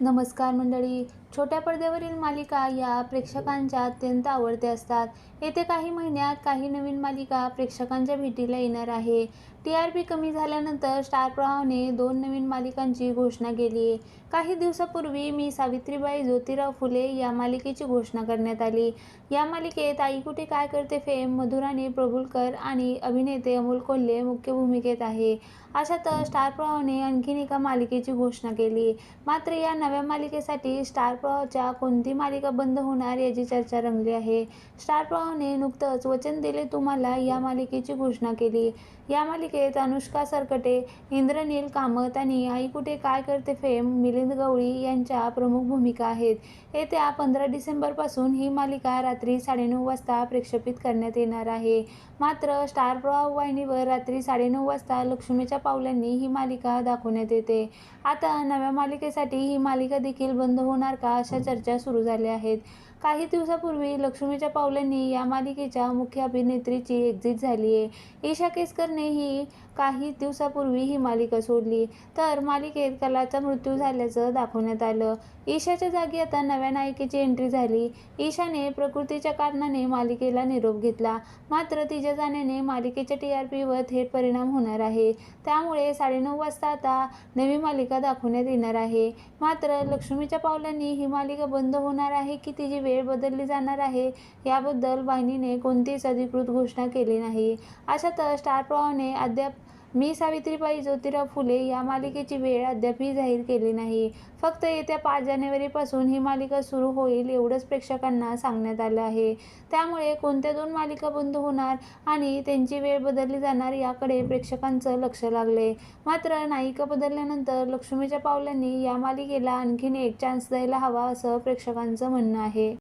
नमस्कार मंडळी. छोट्या पडद्यावरील मालिका या प्रेक्षकांच्या अत्यंत आवडत्या असतात. येते काही महिन्यात काही नवीन मालिका प्रेक्षकांच्या भेटीला येणार आहे. टी आर पी कमी झाल्यानंतर स्टार प्रवाहने दोन नवीन मालिकांची घोषणा केली. आहे काही दिवसापूर्वी मी सावित्रीबाई ज्योतिराव फुले या मालिकेची घोषणा करण्यात आली. या मालिकेत आई कुठे काय करते फेम मधुराणी प्रभुलकर आणि अभिनेते अमोल कोल्हे मुख्य भूमिकेत आहे. अशातच स्टार प्रवाहने आणखीन एका मालिकेची घोषणा केली. मात्र या नव्या मालिकेसाठी स्टार प्रवाहच्या कोणती मालिका बंद होणार याची चर्चा रंगली आहे. स्टार प्रवाहाने नुकतंच वचन दिले तुम्हाला या मालिकेची घोषणा केली. या मालिकेत अनुष्का सरकटे इंद्रनील कामत आणि आई कुठे काय करते फेम मिलिंद गवळी यांच्या प्रमुख भूमिका आहेत. येत्या पंधरा डिसेंबरपासून ही मालिका रात्री साडेनऊ वाजता प्रेक्षेपित करण्यात येणार आहे. मात्र स्टार प्रवाह वाहिनीवर रात्री साडेनऊ वाजता लक्ष्मीच्या पावलांनी ही मालिका दाखवण्यात येते. आता नव्या मालिकेसाठी ही मालिका देखील बंद होणार का? का अशा चर्चा सुरू झाल्या आहेत. काही दिवसापूर्वी लक्ष्मीच्या पावलांनी या मालिकेच्या मुख्य अभिनेत्रीची एक्झिट झाली आहे. ईशा केसकरने ही काही दिवसापूर्वी ही मालिका सोडली. तर मालिकेत कलाचा मृत्यू झाल्याचं दाखवण्यात आलं. ईशाच्या जागी आता नव्या नायिकेची एंट्री झाली. ईशाने प्रकृतीच्या कारणाने मालिकेला निरोप घेतला. मात्र तिच्या जाण्याने मालिकेच्या टी आर पीवर थेट परिणाम होणार आहे. त्यामुळे साडेनऊ वाजता आता नवी मालिका दाखवण्यात येणार आहे. मात्र लक्ष्मीच्या पावलांनी ही मालिका बंद होणार आहे की तिची वेळ बदलली जाणार आहे याबद्दल वाहिनीने कोणतीच अधिकृत घोषणा केली नाही. अशातच स्टार प्रवाहने अद्याप मी सावित्रीबाई ज्योतिराव फुले या मालिकेची वेळ अद्यापही जाहीर केली नाही. फक्त येत्या पाच जानेवारीपासून ही मालिका सुरू होईल एवढंच प्रेक्षकांना सांगण्यात आलं आहे. त्यामुळे कोणत्या दोन मालिका बंद होणार आणि त्यांची वेळ बदलली जाणार याकडे प्रेक्षकांचं लक्ष लागले. मात्र नायिका बदलल्यानंतर लक्ष्मीच्या पावलांनी या मालिकेला आणखीन एक चान्स द्यायला हवा असं प्रेक्षकांचं म्हणणं आहे.